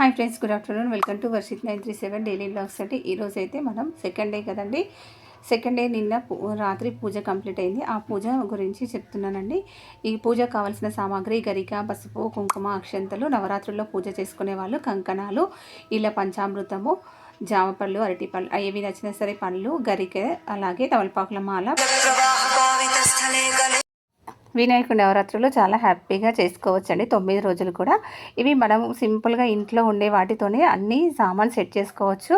Hi friends good afternoon. Welcome to Varshith nine three seven daily vlogs అంటే ఈరోజు అయితే మనం సెకండ్ డే కదండి. సెకండ్ డే నిన్న పూ- రాత్రి పూజ కంప్లీట్ అయింది. ఆ పూజ గురించి చెప్తున్నానండి. ఈ పూజ కావాల్సిన సామాగ్రి గరిక పసుపు కుంకుమ అక్షంతలు నవరాత్రుల్లో పూజ చేసుకునే వాళ్ళు కంకణాలు ఇలా పంచామృతము జామ పళ్ళు అరటి పళ్ళు ఏవి నచ్చినా సరే పళ్ళు గరిక అలాగే తమలపాకుల మాల. ప్రవాహపావితస్థలే వినాయకుడి నవరాత్రులు చాలా హ్యాపీగా చేసుకోవచ్చండి. తొమ్మిది రోజులు కూడా. ఇవి మనం సింపుల్గా ఇంట్లో ఉండే వాటితోనే అన్ని సామాన్ సెట్ చేసుకోవచ్చు.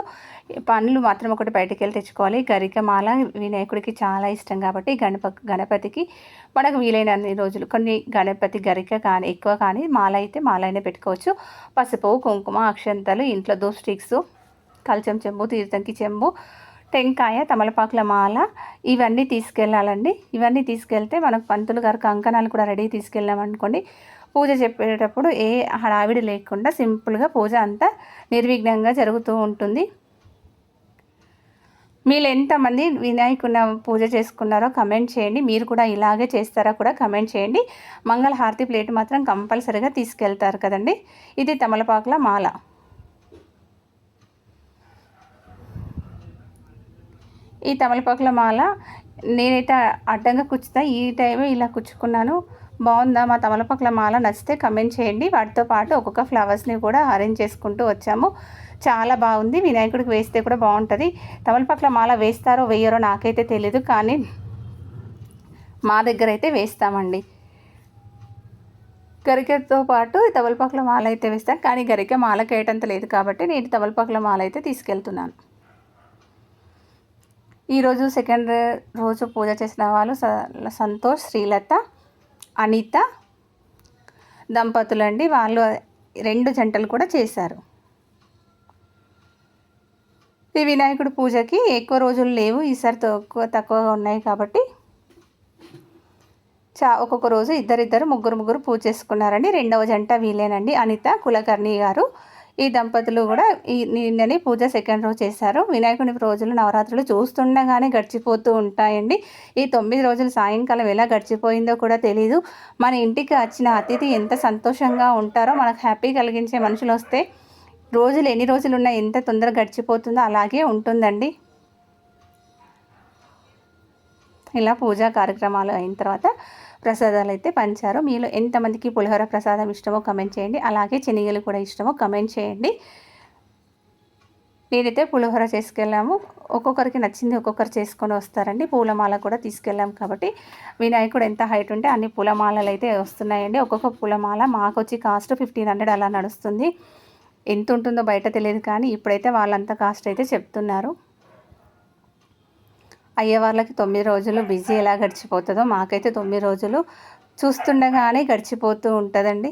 పనులు మాత్రం ఒకటి బయటికి వెళ్ళి తెచ్చుకోవాలి. గరిక మాల వినాయకుడికి చాలా ఇష్టం కాబట్టి గణప గణపతికి మనకు వీలైన అన్ని రోజులు కొన్ని గణపతి గరిక కానీ ఎక్కువ కానీ మాల అయితే మాల అయినా పెట్టుకోవచ్చు. పసుపు కుంకుమ అక్షంతలు ఇంట్లో దోస్టిక్స్ కల్చం చెంబు తీర్థంకి చెంబు టెంకాయ తమలపాకుల మాల ఇవన్నీ తీసుకెళ్ళాలండి. ఇవన్నీ తీసుకెళ్తే మనకు పంతులు గారు కంకణాలు కూడా రెడీ తీసుకెళ్ళామనుకోండి పూజ చెప్పేటప్పుడు ఏ హడావిడి లేకుండా సింపుల్గా పూజ అంతా నిర్విఘ్నంగా జరుగుతూ ఉంటుంది. మీరు ఎంతమంది వినాయకున్న పూజ చేసుకున్నారో కమెంట్ చేయండి. మీరు కూడా ఇలాగే చేస్తారా కూడా కమెంట్ చేయండి. మంగళహారతి ప్లేట్ మాత్రం కంపల్సరీగా తీసుకెళ్తారు కదండి. ఇది తమలపాకుల మాల. ఈ తమలపాకుల మాల నేనైతే అడ్డంగా కుచ్చుతా. ఈ టైమే ఇలా కుచ్చుకున్నాను. బాగుందా మా తమలపాకుల మాల? నచ్చితే కమెంట్ చేయండి. వాటితో పాటు ఒక్కొక్క ఫ్లవర్స్ని కూడా అరేంజ్ చేసుకుంటూ వచ్చాము. చాలా బాగుంది. వినాయకుడికి వేస్తే కూడా బాగుంటుంది. తమలపాకుల మాల వేస్తారో వేయరో నాకైతే తెలియదు కానీ మా దగ్గర అయితే వేస్తామండి. గరికతో పాటు తమలపాకుల మాల అయితే వేస్తాను కానీ గరిక మాలకి లేదు కాబట్టి నేను తమలపాకుల మాల అయితే తీసుకెళ్తున్నాను. ఈరోజు సెకండ్ రోజు పూజ చేసిన వాళ్ళు స- సంతోష్ శ్రీలత అనిత దంపతులు అండి వాళ్ళు రెండు జంటలు కూడా చేశారు. ఈ వినాయకుడి పూజకి ఎక్కువ రోజులు లేవు. ఈసారి తక్కువ తక్కువగా ఉన్నాయి కాబట్టి చా ఒక్కొక్క రోజు ఇద్దరిద్దరు ముగ్గురు ముగ్గురు పూజ చేసుకున్నారండి. రెండవ జంట వీలేనండి అనిత కులకర్ణి గారు. ఈ దంపతులు కూడా ఈ నిన్ననే పూజ సెకండ్ రోజు చేశారు. వినాయకుని రోజులు నవరాత్రులు చూస్తుండగానే గడిచిపోతూ ఉంటాయండి. ఈ తొమ్మిది రోజులు సాయంకాలం ఎలా గడిచిపోయిందో కూడా తెలియదు మన ఇంటికి వచ్చిన అతిథి ఎంత సంతోషంగా ఉంటారో మనకు హ్యాపీ కలిగించే మనుషులు వస్తే రోజులు ఎన్ని రోజులు ఉన్నా ఎంత తొందరగా గడిచిపోతుందో అలాగే ఉంటుందండి. ఇలా పూజా కార్యక్రమాలు అయిన తర్వాత ప్రసాదాలు అయితే పంచారు. మీలో ఎంతమందికి పులిహోర ప్రసాదం ఇష్టమో కమెంట్ చేయండి. అలాగే శనగలు కూడా ఇష్టమో కమెంట్ చేయండి. నేనైతే పులిహోర చేసుకెళ్ళాము. ఒక్కొక్కరికి నచ్చింది ఒక్కొక్కరు చేసుకొని వస్తారండి. పూలమాల కూడా తీసుకెళ్ళాం కాబట్టి వినాయకుడు ఎంత హైట్ ఉంటే అన్ని పూలమాలలు అయితే వస్తున్నాయండి. ఒక్కొక్క పూలమాల మాకు వచ్చి కాస్ట్ ఫిఫ్టీన్ హండ్రెడ్ అలా నడుస్తుంది. ఎంత ఉంటుందో బయట తెలియదు కానీ ఇప్పుడైతే వాళ్ళంతా కాస్ట్ అయితే చెప్తున్నారు. అయ్యే వాళ్ళకి తొమ్మిది రోజులు బిజీ ఎలా గడిచిపోతుందో మాకైతే తొమ్మిది రోజులు చూస్తుండగానే గడిచిపోతూ ఉంటుందండి.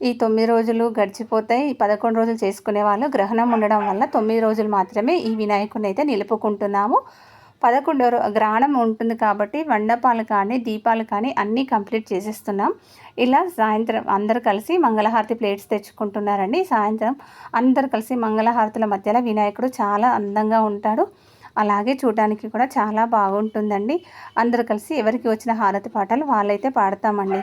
ఈ తొమ్మిది రోజులు గడిచిపోతాయి. ఈ పదకొండు రోజులు చేసుకునే వాళ్ళు గ్రహణం ఉండడం వల్ల తొమ్మిది రోజులు మాత్రమే ఈ వినాయకుని అయితే నిలుపుకుంటున్నాము. పదకొండో గ్రహణం ఉంటుంది కాబట్టి మండపాలు కానీ దీపాలు కానీ అన్నీ కంప్లీట్ చేసేస్తున్నాం. ఇలా సాయంత్రం అందరు కలిసి మంగళహారతి ప్లేట్స్ తెచ్చుకుంటున్నారండి. సాయంత్రం అందరు కలిసి మంగళహారతుల మధ్యలో వినాయకుడు చాలా అందంగా ఉంటాడు. అలాగే చూడడానికి కూడా చాలా బాగుంటుందండి. అందరు కలిసి ఎవరికి వచ్చిన హారతి పాటలు వాళ్ళైతే పాడతామండి.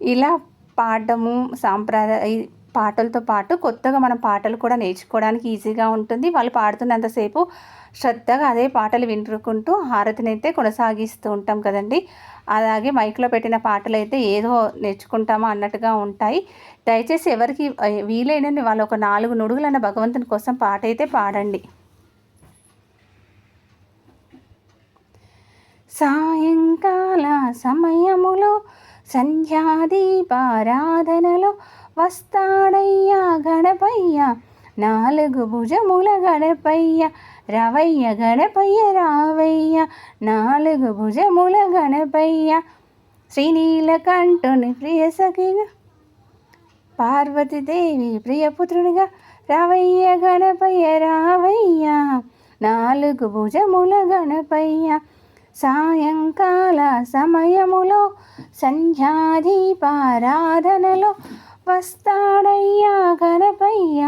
ఇలా పాడడము సాంప్రదాయ పాటలతో పాటు కొత్తగా మనం పాటలు కూడా నేర్చుకోవడానికి ఈజీగా ఉంటుంది. వాళ్ళు పాడుతున్నంతసేపు శ్రద్ధగా అదే పాటలు వింటుకుంటూ హారతిని అయితే కొనసాగిస్తూ ఉంటాం కదండి. అలాగే మైక్లో పెట్టిన పాటలు అయితే ఏదో నేర్చుకుంటామా అన్నట్టుగా ఉంటాయి. దయచేసి ఎవరికి వీలైనని వాళ్ళు ఒక నాలుగు నుడుగులన్న భగవంతుని కోసం పాట అయితే పాడండి. సాయంకాల సమయములో సంధ్యాదీపారాధనలో వస్తాడయ్యా గణపయ్య. నాలుగు భుజముల గడపయ్య రవయ్య గణపయ్య రావయ్య. నాలుగు భుజముల గణపయ్య. శ్రీనీలకంఠుని ప్రియ సఖిగా పార్వతీదేవి ప్రియపుత్రునిగా రావయ్య గణపయ్య రావయ్య. నాలుగు భుజముల గణపయ్య. సాయంకాల సమయములో సంధ్యాదీపారాధనలో వస్తాడయ్యా గణపయ్య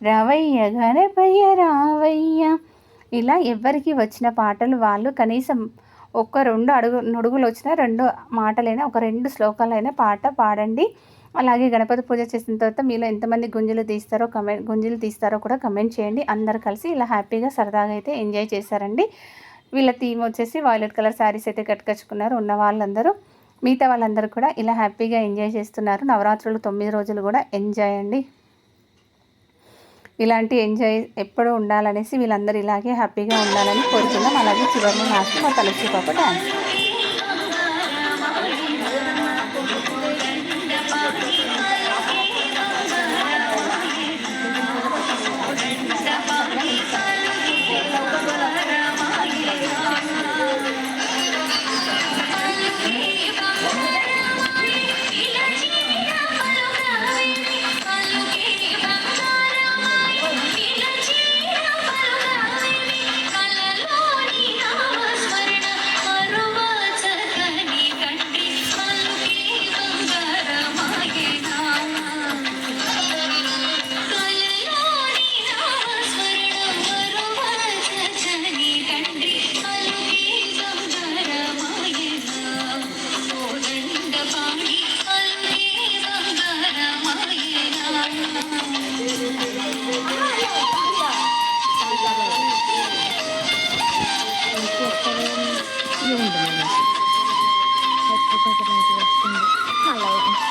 రవయ్య గణపయ్య రావయ్య. ఇలా ఎవరికి వచ్చిన పాటలు వాళ్ళు కనీసం ఒక రెండు అడుగు నుడుగులు వచ్చిన రెండు మాటలైనా ఒక రెండు శ్లోకాలైనా పాట పాడండి. అలాగే గణపతి పూజ చేసిన తర్వాత మీలో ఎంతమంది గుంజలు తీస్తారో కమెంట్ గుంజలు తీస్తారో కూడా కమెంట్ చేయండి. అందరు కలిసి ఇలా హ్యాపీగా సరదాగా అయితే ఎంజాయ్ చేశారండి. వీళ్ళ థీమ్ వచ్చేసి వైలెట్ కలర్ శారీస్ అయితే కట్టుకొచ్చుకున్నారు ఉన్న వాళ్ళందరూ. మిగతా వాళ్ళందరూ కూడా ఇలా హ్యాపీగా ఎంజాయ్ చేస్తున్నారు. నవరాత్రులు తొమ్మిది రోజులు కూడా ఎంజాయ్ అండి. ఇలాంటి ఎంజాయ్ ఎప్పుడూ ఉండాలనేసి వీళ్ళందరూ ఇలాగే హ్యాపీగా ఉండాలని కోరుకుందాం. అలాగే చివరిలో నాకు మా think of me as a single. Hello,